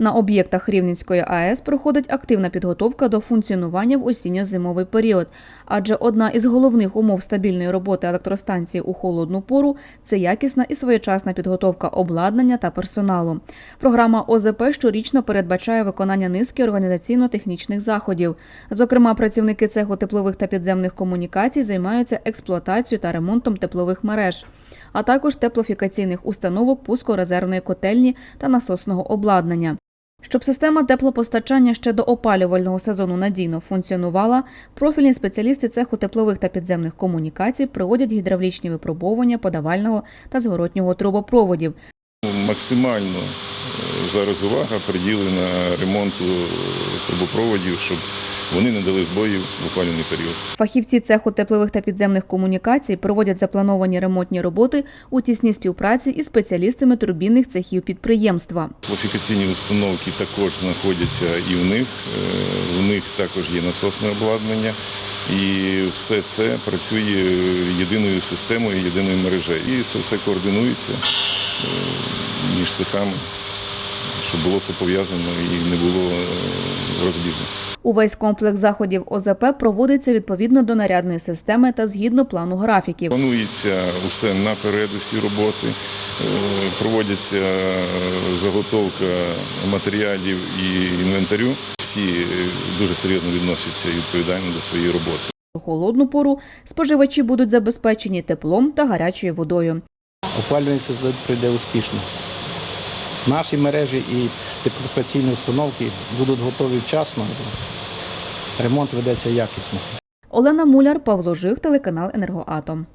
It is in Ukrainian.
На об'єктах Рівненської АЕС проходить активна підготовка до функціонування в осінньо-зимовий період, адже одна із головних умов стабільної роботи електростанції у холодну пору це якісна і своєчасна підготовка обладнання та персоналу. Програма ОЗП щорічно передбачає виконання низки організаційно-технічних заходів. Зокрема, працівники цеху теплових та підземних комунікацій займаються експлуатацією та ремонтом теплових мереж, а також теплофікаційних установок пускорезервної котельні та насосного обладнання. Щоб система теплопостачання ще до опалювального сезону надійно функціонувала, профільні спеціалісти цеху теплових та підземних комунікацій проводять гідравлічні випробовування подавального та зворотнього трубопроводів, Максимально е, зараз увага приділена ремонту трубопроводів, щоб вони не дали збоїв в опалювальний період. Фахівці цеху теплових та підземних комунікацій проводять заплановані ремонтні роботи у тісній співпраці із спеціалістами турбінних цехів підприємства. Кваліфікаційні установки також знаходяться і в них. Е, В них також є насосне обладнання. І все це працює єдиною системою, єдиною мережею. І це все координується е, між цехами, щоб було все пов'язано і не було е, розбіжності. Увесь комплекс заходів ОЗП проводиться відповідно до нарядної системи та згідно плану графіків. Планується усе наперед, усі роботи. Е, Проводиться е, заготовка матеріалів і інвентарю. Всі дуже серйозно відносяться відповідально до своєї роботи. У холодну пору споживачі будуть забезпечені теплом та гарячою водою. Опалювальний сезон пройде успішно. Наші мережі і теплофікаційні установки будуть готові вчасно. Ремонт ведеться якісно. Олена Муляр, Павло Жих, телеканал Енергоатом.